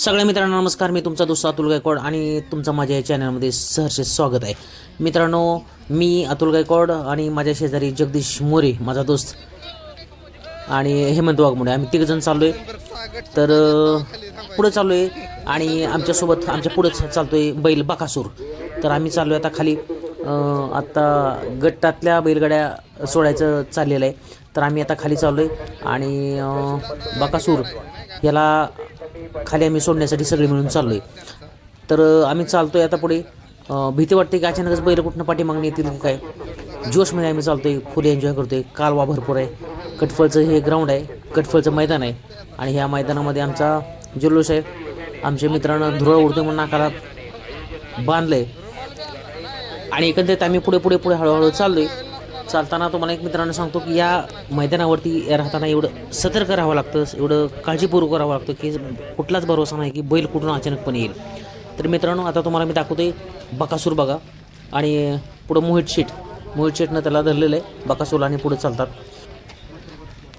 सगळ्या मित्रांनो नमस्कार. मी तुमचा दोस्त अतुल गायकवाड आणि तुमचं माझ्या या चॅनलमध्ये सहर्ष स्वागत आहे. मित्रांनो मी अतुल गायकवाड आणि माझ्या शेजारी जगदीश मोरे माझा दोस्त आणि हेमंत वाघमोडे. आम्ही तिघजण चाललो आहे तर पुढं चाललो आहे आणि आमच्यासोबत आमच्या पुढंच चालतो आहे बैल बकासूर. तर आम्ही चाललो आहे आता खाली. आत्ता गटातल्या बैलगाड्या सोडायचं चाललेलं आहे. तर आम्ही आता खाली चाललो आहे आणि बाकासूर बकासूर याला खाली आम्ही सोडण्यासाठी सगळे मिळून चाललो आहे तर आम्ही चालतो आहे आता पुढे. भीती वाटते की अचानकच बैल कुठनं पाठीमागणी येतील की काय? जोशमध्ये आम्ही चालतो आहे फुल एन्जॉय करतो आहे कालवा भरपूर आहे. कटफळचं हे ग्राउंड आहे. कटफळचं मैदान आहे. आणि ह्या मैदानामध्ये आमचा जल्लोष आहे. आमच्या मित्रांनं धुरळ उडतो म्हणून नाकाला बांधलं आहे आणि एकंदरीत आम्ही पुढे पुढे पुढे हळूहळू चाललो आहे चालताना तुम्हाला एक मित्रांनो सांगतो की या मैदानावरती राहताना एवढं सतर्क राहावं लागतं एवढं काळजीपूर्वक राहावं लागतं की कुठलाच भरोसा नाही की बैल कुठून अचानकपणे येईल. तर मित्रांनो आता तुम्हाला मी दाखवतोय बकासूर बघा आणि पुढं मोहित शेट मोहित शेटनं त्याला धरलेलं आहे बकासूर आणि पुढे चालतात.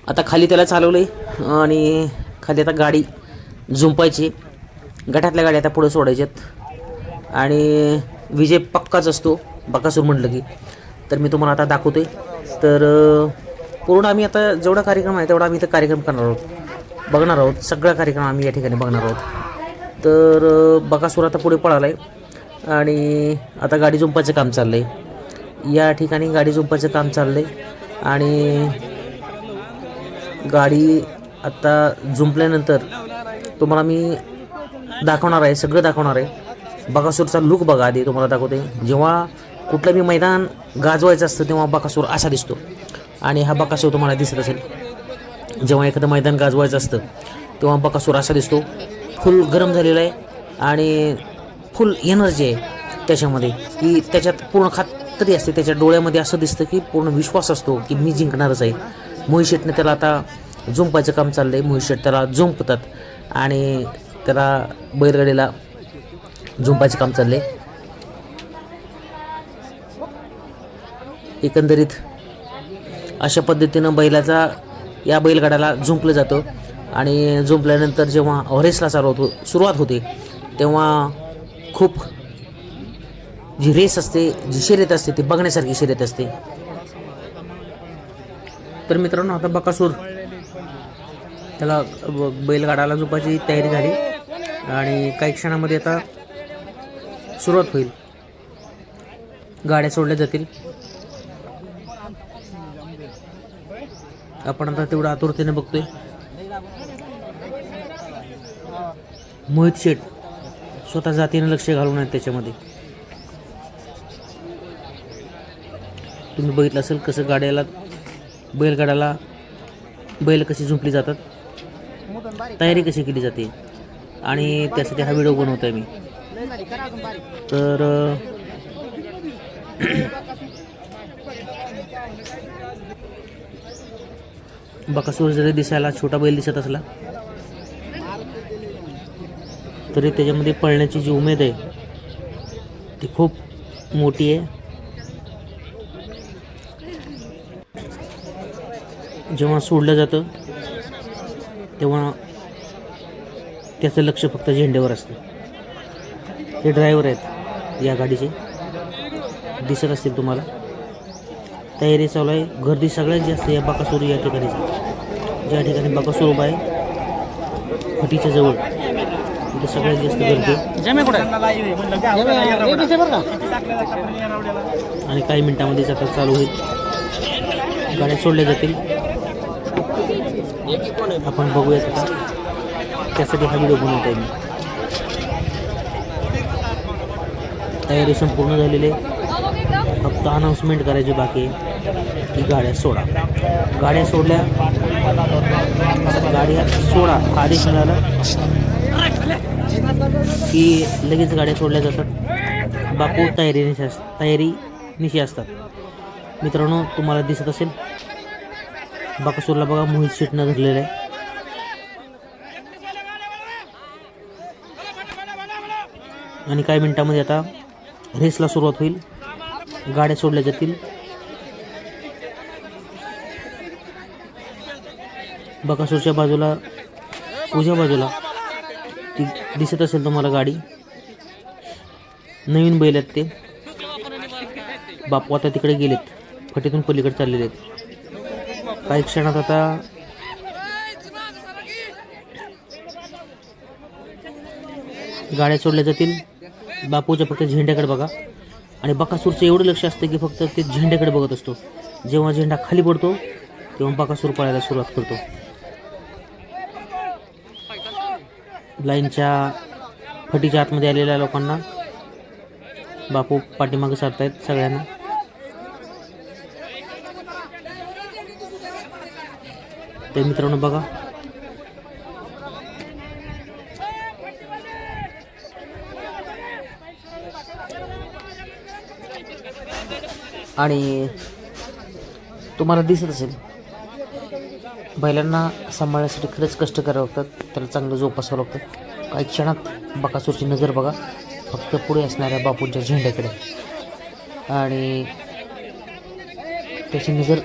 आता खाली त्याला चालवलं आहे आणि खाली आता गाडी झुंपायची. गटातल्या गाड्या आता पुढे सोडायच्यात. आणि विजय पक्काच असतो बकासूर म्हटलं की. तर मी तुम्हाला आता दाखवतोय. तर पूर्ण आम्ही आता जेवढा कार्यक्रम आहे तेवढा आम्ही इथं कार्यक्रम करणार आहोत. बघणार आहोत. सगळा कार्यक्रम आम्ही या ठिकाणी बघणार आहोत. तर बकासूर आता पुढे पळाला आहे आणि आता गाडी झुंपायचं काम चाललं आहे या ठिकाणी गाडी झुंपायचं काम चाललं आहे आणि गाडी आत्ता जुंपल्यानंतर तुम्हाला मी दाखवणार आहे. सगळं दाखवणार आहे. बकासूरचा लुक बघा आधी. तुम्हाला दाखवते जेव्हा कुठलं बी मैदान गाजवायचं असतं तेव्हा बकासूर असा दिसतो. आणि हा बकासूर तुम्हाला दिसत असेल. जेव्हा एखादं मैदान गाजवायचं असतं तेव्हा बकासूर असा दिसतो. फुल गरम झालेला आहे आणि फुल एनर्जी आहे त्याच्यामध्ये. की त्याच्यात पूर्ण खात्री असते त्याच्या डोळ्यामध्ये असं दिसतं की पूर्ण विश्वास असतो की मी जिंकणारच आहे. मोहित शेटने त्याला आता झुंपायचं काम चाललं आहे मोहित शेट त्याला झुंपतात आणि त्याला बैलगाडीला झुंपायचं काम चाललं आहे एकंदरीत अशा पद्धतीनं बैलाचा या बैलगाड्याला झुंपलं जातं. आणि झुंपल्यानंतर जेव्हा रेसला चालू हो सुरुवात होते तेव्हा खूप जी रेस असते जी शर्यत असते ती बघण्यासारखी शर्यत असते. तर मित्रांनो आता बकासूर त्याला बैलगाडाला झोपायची तयारी झाली. आणि काही क्षणामध्ये आता सुरुवात होईल. गाड्या सोडल्या जातील. आपण आता तेवढं आतुरतेने बघतोय. मोहित शेठ स्वतः जातीनं लक्ष घालून आहेत त्याच्यामध्ये. तुम्ही बघितलं असेल कसं गाड्याला बैलगाड्याला बैल कशी झुंपली जातात. तयारी कशी केली जाते. आणि त्यासाठी हा व्हिडिओ बनवतो आहे मी. तर बकासूर जरी दिसायला छोटा बैल दिसत असला तरी त्याच्यामध्ये पळण्याची जी उमेद आहे ती खूप मोठी आहे. जेव्हा सोडलं जातं तेव्हा त्याचं लक्ष फक्त झेंड्यावर असतं. हे ड्रायव्हर आहेत या गाडीचे. दिसत असतील तुम्हाला. तयारी चालू आहे. गर्दी सगळ्यात जास्त या बकासूर या ठिकाणी ज्या ठिकाणी बकासूर उभा आहे फटीच्या जवळ. तिथे सगळ्यात जास्त गर्दी. आणि काही मिनिटांमध्येच आता चालू होईल. गाड्या सोडल्या जातील. आपण बघूयात आता. त्यासाठी हा व्हिडिओ बनवत मी. तयारी संपूर्ण झालेली आहे. फक्त अनाऊन्समेंट करायची बाकी की गाड्या सोडा. गाड्या सोडल्या. गाड्या सोडा. आदेश मिळाला की लगेच गाड्या सोडल्या जातात. बापू तयारी निशी अस तयारी निशी असतात. मित्रांनो तुम्हाला दिसत असेल. बाकासूरला बघा मोहित शेटनं धरलेलं आहे. आणि काही मिनटामध्ये आता रेसला सुरुवात होईल. गाड्या सोडल्या जातील. बकासूरच्या बाजूला उजव्या बाजूला ती दिसत असेल तुम्हाला गाडी. नवीन बैल आहेत ते. बापू आता तिकडे गेलेत. फटीतून पलीकडे चाललेले आहेत. काही क्षणात आता गाड्या सोडल्या जातील. बापूच्या फक्त झेंड्याकडे बघा. आणि बकासूरचं एवढं लक्ष असतं की फक्त ते झेंड्याकडे बघत असतो. जेव्हा झेंडा खाली पडतो तेव्हा बकासूर पळायला सुरुवात करतो. लाईनच्या फटीच्या आतमध्ये आलेल्या लोकांना बापू पाठीमागे सारतायत सगळ्यांना. तर मित्रांनो बघा आणि तुम्हाला दिसत असेल. बैलांना सांभाळण्यासाठी खरंच कष्ट करावं लागतात. त्याला चांगलं जोपासावं लागतं. काही क्षणात बकासूरची नजर बघा. फक्त पुढे असणाऱ्या बापूंच्या झेंड्याकडे. आणि त्याची नजर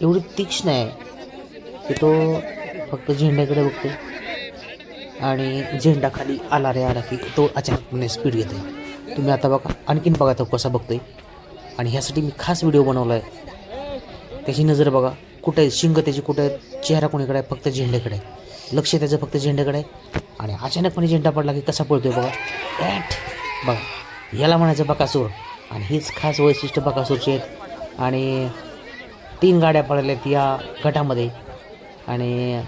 एवढी तीक्ष्ण आहे की तो फक्त झेंड्याकडे बघतो आणि झेंडा खाली आला रे आला की तो अचानकपणे स्पीड घेते तुम्ही आता बघा. आणखीन बघा तो कसा बघतोय. आणि ह्यासाठी मी खास व्हिडिओ बनवला आहे त्याची नजर बघा. कुठं आहे शिंग त्याची कुठं आहे चेहरा कोणीकडे आहे? फक्त झेंड्याकडे आहे. लक्ष त्याचं फक्त झेंड्याकडे आहे. आणि अचानकपणे झेंडा पडला की कसा पळतोय बघा. ॲट बघा. याला म्हणायचं बकासूर. आणि हीच खास वैशिष्ट्य बकासूरची आहेत. आणि तीन गाड्या पडल्या आहेत या गटामध्ये. आणि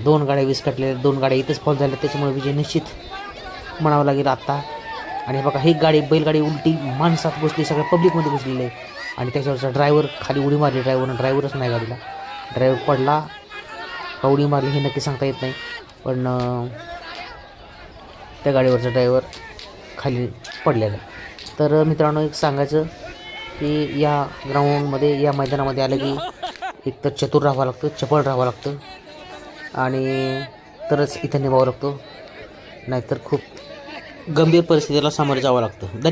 दोन गाड्या विस्कटलेल्या दोन गाड्या इथंच फॉल झाल्या. त्याच्यामुळे विजय निश्चित म्हणावं लागेल आत्ता आणि बघा ही गाडी बैलगाडी उलटी माणसात बसली सगळ्या पब्लिकमध्ये घुसलेली आहे. आणि त्याच्यावरचा ड्रायव्हर खाली उडी मारली ड्रायव्हरनं ड्रायव्हरच नाही गाडीला. ड्रायव्हर पडला का उडी मारली हे नक्की सांगता येत नाही. पण त्या गाडीवरचा ड्रायव्हर खाली पडलेला तर मित्रांनो एक सांगायचं की या ग्राउंडमध्ये या मैदानामध्ये आलं की एक तर चतुर राहावं लागतं चपळ राहावं लागतं. आणि तरच इथं निभावं लागतो. नाहीतर खूप गंभीर परिस्थितीला सामोरं जावं लागतं. धन्य